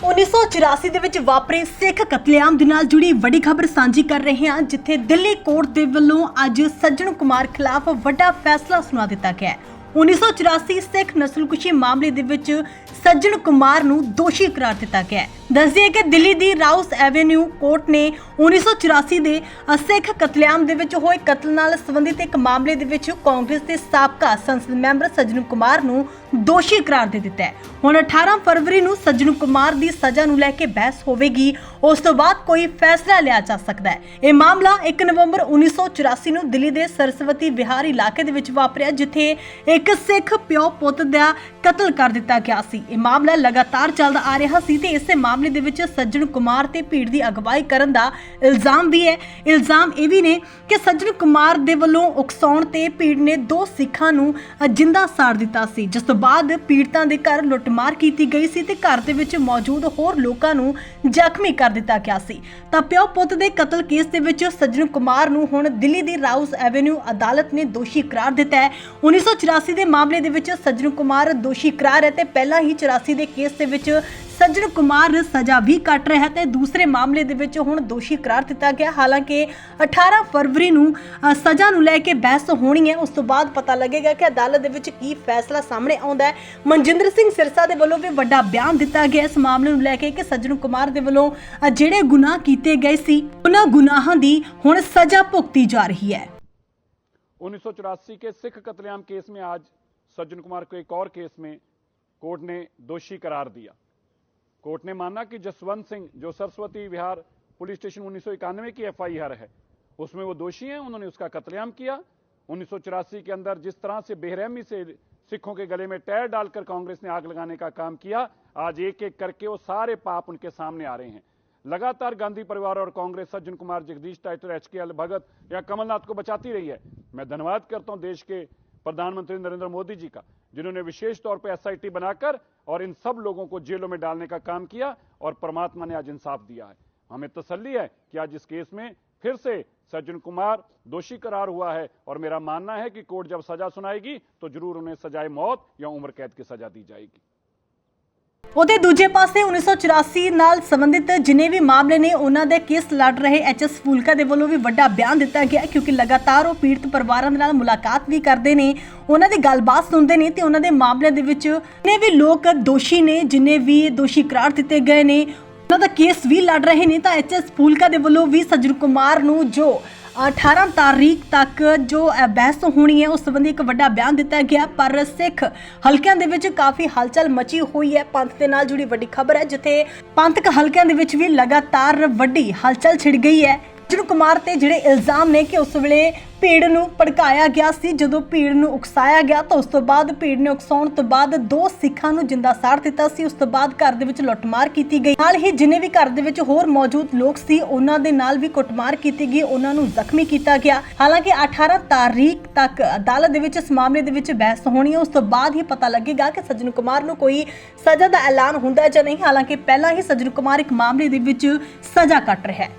1984 ਦੇ ਵਿੱਚ ਵਾਪਰੇ ਸਿੱਖ ਕਤਲੇਆਮ ਦੇ ਨਾਲ ਜੁੜੀ ਵੱਡੀ ਖਬਰ ਸਾਂਝੀ ਕਰ ਰਹੇ ਹਾਂ, ਜਿੱਥੇ ਦਿੱਲੀ ਕੋਰਟ ਦੇ ਵੱਲੋਂ ਅੱਜ ਸੱਜਣ ਕੁਮਾਰ ਖਿਲਾਫ ਵੱਡਾ ਫੈਸਲਾ ਸੁਣਾ ਦਿੱਤਾ ਗਿਆ ਹੈ। 1984 ਸਿੱਖ ਨਸਲਕੁਸ਼ੀ ਮਾਮਲੇ ਦੇ ਵਿੱਚ ਸੱਜਣ ਕੁਮਾਰ ਨੂੰ ਦੋਸ਼ੀ ਕਰਾਰ ਦਿੱਤਾ ਗਿਆ ਹੈ। ਦੱਸਦੀਏ ਕਿ ਦਿੱਲੀ ਦੀ ਰਾਉਸ ਐਵੇਨਿਊ ਕੋਰਟ ਨੇ 1984 ਦੇ ਸਿੱਖ ਕਤਲੇਆਮ ਦੇ ਵਿੱਚ ਹੋਏ ਕਤਲ ਨਾਲ ਸੰਬੰਧਿਤ ਇੱਕ ਮਾਮਲੇ ਦੇ ਵਿੱਚ ਕਾਂਗਰਸ ਦੇ ਸਾਬਕਾ ਸੰਸਦ ਮੈਂਬਰ ਸੱਜਣ ਕੁਮਾਰ ਨੂੰ ਦੋਸ਼ੀ ਕਰਾਰ ਦੇ ਦਿੱਤਾ ਹੈ। ਹੁਣ 18 ਫਰਵਰੀ ਨੂੰ ਸੱਜਣ ਕੁਮਾਰ ਦੀ ਸਜ਼ਾ ਨੂੰ ਲੈ ਕੇ ਬਹਿਸ ਹੋਵੇਗੀ। ਉਸ ਤੋਂ ਬਾਅਦ ਕੋਈ ਫੈਸਲਾ ਲਿਆ ਜਾ ਸਕਦਾ ਹੈ। ਇਹ ਮਾਮਲਾ 1 ਨਵੰਬਰ 1984 ਨੂੰ ਦਿੱਲੀ ਦੇ ਸਰਸਵਤੀ ਵਿਹਾਰ ਇਲਾਕੇ ਦੇ ਵਿੱਚ ਵਾਪਰਿਆ, ਜਿੱਥੇ ਇੱਕ ਸਿੱਖ ਪਿਓ ਪੁੱਤ ਦਾ ਕਤਲ ਕਰ ਦਿੱਤਾ ਗਿਆ ਸੀ। ਇਹ ਮਾਮਲਾ ਲਗਾਤਾਰ ਚੱਲਦਾ ਆ ਰਿਹਾ ਸੀ ਤੇ ਇਸੇ ਮਾਮਲੇ ਦੇ ਵਿੱਚ ਸੱਜਣ ਕੁਮਾਰ ਤੇ ਭੀੜ ਦੀ ਅਗਵਾਈ ਕਰਨ ਦਾ ਇਲਜ਼ਾਮ ਵੀ ਹੈ। ਇਲਜ਼ਾਮ ਇਹ ਵੀ ਨੇ ਕਿ ਸੱਜਣ ਕੁਮਾਰ ਦੇ ਵੱਲੋਂ ਉਕਸਾਉਣ ਤੇ ਭੀੜ ਨੇ ਦੋ ਸਿੱਖਾਂ ਨੂੰ ਜਿੰਦਾ ਸਾੜ ਦਿੱਤਾ ਸੀ, ਜਿਸ ਤੋਂ ਬਾਅਦ ਪੀੜਤਾਂ ਦੇ ਘਰ ਲੁੱਟਮਾਰ ਕੀਤੀ ਗਈ ਸੀ ਤੇ ਘਰ ਦੇ ਵਿੱਚ ਮੌਜੂਦ ਹੋਰ ਲੋਕਾਂ ਨੂੰ ਜ਼ਖਮੀ ਕਰ ਦਿੱਤਾ ਗਿਆ ਸੀ। ਤਾਂ ਪਿਓ ਪੁੱਤ ਦੇ ਕਤਲ ਕੇਸ ਦੇ ਵਿੱਚ ਸੱਜਣ ਕੁਮਾਰ ਨੂੰ ਹੁਣ ਦਿੱਲੀ ਦੀ ਰਾਊਸ ਐਵੇਨਿਊ ਅਦਾਲਤ ਨੇ ਦੋਸ਼ੀ ਕਰਾਰ ਦਿੱਤਾ ਹੈ। 1984 ਦੇ ਮਾਮਲੇ ਦੇ ਵਿੱਚ ਸੱਜਣ ਕੁਮਾਰ ਦੋਸ਼ੀ ਕਰਾਰ ਹੈ ਤੇ ਪਹਿਲਾਂ ਹੀ 84 ਦੇ ਕੇਸ ਦੇ ਵਿੱਚ ਸੱਜਣ ਕੁਮਾਰ ਸਜ਼ਾ ਵੀ ਕੱਟ ਰਿਹਾ ਹੈ ਤੇ ਦੂਸਰੇ ਮਾਮਲੇ ਦੇ ਵਿੱਚ ਹੁਣ ਦੋਸ਼ੀ ਕਰਾਰ ਦਿੱਤਾ ਗਿਆ ਹਾਲਾਂਕਿ 18 ਫਰਵਰੀ ਨੂੰ ਅ, ਸਜ਼ਾ ਨੂੰ ਲੈ ਕੇ ਬਹਿਸ ਹੋਣੀ ਹੈ ਉਸ ਤੋਂ ਬਾਅਦ ਪਤਾ ਲੱਗੇਗਾ ਕਿ ਅਦਾਲਤ ਦੇ ਵਿੱਚ ਕੀ ਫੈਸਲਾ ਸਾਹਮਣੇ ਆਉਂਦਾ ਹੈ ਮਨਜਿੰਦਰ ਸਿੰਘ ਸਿਰਸਾ ਦੇ ਵੱਲੋਂ ਵੀ ਵੱਡਾ ਬਿਆਨ ਦਿੱਤਾ ਗਿਆ ਇਸ ਮਾਮਲੇ ਨੂੰ ਲੈ ਕੇ ਕਿ ਸੱਜਣ ਕੁਮਾਰ ਦੇ ਵੱਲੋਂ ਅ, ਜਿਹੜੇ ਗੁਨਾਹ ਕੀਤੇ ਗਏ ਸੀ ਉਹਨਾਂ ਗੁਨਾਹਾਂ ਦੀ ਹੁਣ ਸਜ਼ਾ ਭੁਗਤੀ ਜਾ ਰਹੀ ਹੈ 1984 के सिख कत्लेआम केस में आज सज्जन कुमार को एक और केस में कोर्ट ने दोषी करार दिया कोर्ट ने माना कि जसवंत सिंह, जो सरस्वती विहार पुलिस स्टेशन उन्नीस सौ इक्यानवे की एफआईआर है, उसमें वो दोषी हैं, उन्होंने उसका कत्लेआम किया। उन्नीस सौ चौरासी के अंदर जिस तरह से बेरहमी से सिखों के गले में टैर डालकर कांग्रेस ने आग लगाने का काम किया, आज एक एक करके वो सारे पाप उनके सामने आ रहे हैं। लगातार गांधी परिवार और Congress Sajjan Kumar, Jagdish Tytler H K L Bhagat या कमलनाथ को बचाती रही है। मैं धन्यवाद करता हूँ देश के प्रधानमंत्री नरेंद्र मोदी जी का, जिन्होंने विशेष तौर पर एसआईटी बनाकर और इन सब लोगों को जेलों में डालने का काम किया और परमात्मा ने आज इंसाफ दिया है। हमें तसल्ली है कि आज इस केस में फिर से सज्जन कुमार दोषी करार हुआ है और मेरा मानना है कि कोर्ट जब सजा सुनाएगी तो ज़रूर उन्हें सजाए मौत या उम्र कैद की सजा दी जाएगी। ਉਹਦੇ ਦੂਜੇ ਪਾਸੇ 1984 ਨਾਲ ਸੰਬੰਧਿਤ ਜਿਨੇ ਵੀ ਮਾਮਲੇ ਨੇ, ਉਹਨਾਂ ਦੇ ਕੇਸ ਲੜ ਰਹੇ ਐਚਐਸ ਫੂਲਕਾ ਦੇ ਵੱਲੋਂ ਵੀ ਵੱਡਾ ਬਿਆਨ ਦਿੱਤਾ ਗਿਆ ਕਿਉਂਕਿ ਲਗਾਤਾਰ ਉਹ ਪੀੜਤ ਪਰਿਵਾਰਾਂ ਦੇ ਨਾਲ ਮੁਲਾਕਾਤ ਵੀ ਕਰਦੇ ਨੇ, ਉਹਨਾਂ ਦੀ ਗੱਲਬਾਤ ਸੁਣਦੇ ਨੇ ਤੇ ਉਹਨਾਂ ਦੇ ਮਾਮਲੇ ਦੇ ਵਿੱਚ ਜਿਨੇ ਵੀ ਲੋਕ ਦੋਸ਼ੀ ਨੇ, ਜਿਨੇ ਵੀ ਦੋਸ਼ੀ ਕਰਾਰ ਦਿੱਤੇ ਗਏ ਨੇ, ਉਹਨਾਂ ਦਾ ਕੇਸ ਵੀ ਲੜ ਰਹੇ ਨੇ, ਤਾਂ ਐਚਐਸ ਫੂਲਕਾ ਦੇ ਵੱਲੋਂ ਵੀ ਸੱਜਣ ਕੁਮਾਰ ਨੂੰ ਜੋ 18 ਤਾਰੀਖ ਤੱਕ ਜੋ ਬਹਿਸ ਹੋਣੀ ਹੈ, ਉਸ ਸੰਬੰਧੀ ਇੱਕ ਵੱਡਾ ਬਿਆਨ ਦਿੱਤਾ ਗਿਆ, ਪਰ ਸਿੱਖ ਹਲਕਿਆਂ ਦੇ ਵਿੱਚ ਕਾਫੀ ਹਲਚਲ ਮਚੀ ਹੋਈ ਹੈ। ਪੰਥ ਦੇ ਨਾਲ ਜੁੜੀ ਵੱਡੀ ਖਬਰ ਹੈ, ਜਿੱਥੇ ਪੰਥਕ ਹਲਕਿਆਂ ਦੇ ਵਿੱਚ ਵੀ ਲਗਾਤਾਰ ਵੱਡੀ ਹਲਚਲ ਛਿੜ ਗਈ ਹੈ। ਜਿਹਨੂੰ ਕੁਮਾਰ ਤੇ ਜਿਹੜੇ ਇਲਜ਼ਾਮ ਨੇ ਕਿ ਉਸ ਵੇਲੇ ਭੀੜ ਨੂੰ ਭੜਕਾਇਆ ਗਿਆ ਸੀ, ਜਦੋਂ ਭੀੜ ਨੂੰ ਉਕਸਾਇਆ ਗਿਆ ਤਾਂ ਉਸ ਤੋਂ ਬਾਅਦ ਭੀੜ ਨੇ ਉਕਸਾਉਣ ਤੋਂ ਬਾਅਦ ਦੋ ਸਿੱਖਾਂ ਨੂੰ ਜਿੰਦਾ ਸਾੜ ਦਿੱਤਾ ਸੀ, ਉਸ ਤੋਂ ਬਾਅਦ ਘਰ ਦੇ ਵਿੱਚ ਲੁੱਟਮਾਰ ਕੀਤੀ ਗਈ। ਨਾਲ ਹੀ ਜਿੰਨੇ ਵੀ ਘਰ ਦੇ ਵਿੱਚ ਹੋਰ ਮੌਜੂਦ ਲੋਕ ਸੀ, ਉਹਨਾਂ ਦੇ ਨਾਲ ਵੀ ਕੁੱਟਮਾਰ ਕੀਤੀ ਗਈ, ਉਹਨਾਂ ਨੂੰ ਜ਼ਖਮੀ ਕੀਤਾ ਗਿਆ। ਹਾਲਾਂਕਿ 18 ਤਾਰੀਖ ਤੱਕ ਅਦਾਲਤ ਦੇ ਵਿੱਚ ਇਸ ਮਾਮਲੇ ਦੇ ਵਿੱਚ ਬਹਿਸ ਹੋਣੀ ਹੈ, ਉਸ ਤੋਂ ਬਾਅਦ ਹੀ ਪਤਾ ਲੱਗੇਗਾ ਕਿ ਸੱਜਣ ਕੁਮਾਰ ਨੂੰ ਕੋਈ ਸਜ਼ਾ ਦਾ ਐਲਾਨ ਹੁੰਦਾ ਜਾਂ ਨਹੀਂ। ਹਾਲਾਂਕਿ ਪਹਿਲਾਂ ਹੀ ਸੱਜਣ ਕੁਮਾਰ ਇੱਕ ਮਾਮਲੇ ਦੇ ਵਿੱਚ ਸਜ਼ਾ ਕੱਟ ਰਿਹਾ ਹੈ।